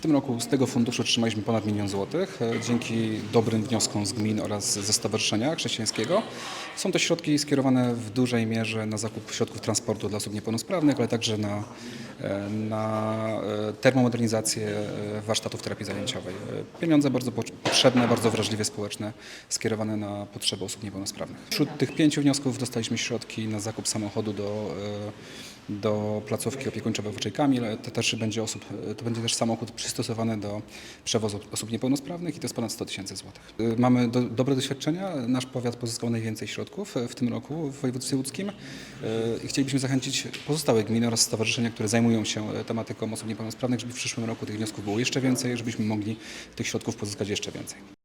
W tym roku z tego funduszu otrzymaliśmy ponad milion złotych e, dzięki dobrym wnioskom z gmin oraz ze Stowarzyszenia Chrześcijańskiego. Są to środki skierowane w dużej mierze na zakup środków transportu dla osób niepełnosprawnych, ale także na, e, na e, termomodernizację warsztatów terapii zajęciowej. Pieniądze bardzo po- potrzebne, bardzo wrażliwe społeczne, skierowane na potrzeby osób niepełnosprawnych. Wśród tych pięciu wniosków dostaliśmy środki na zakup samochodu do, do placówki w Kamil. To też będzie osób, to będzie też samochód przystosowany do przewozu osób niepełnosprawnych i to jest ponad 100 tysięcy złotych. E, Mamy do, dobre doświadczenia. Nasz powiat pozyskał najwięcej środków e, w tym roku w województwie łódzkim E, i chcielibyśmy zachęcić pozostałe gminy oraz stowarzyszenia, które zajmują się tematyką osób niepełnosprawnych, żeby w przyszłym roku tych wniosków było jeszcze więcej, żebyśmy mogli tych środków pozyskać jeszcze więcej.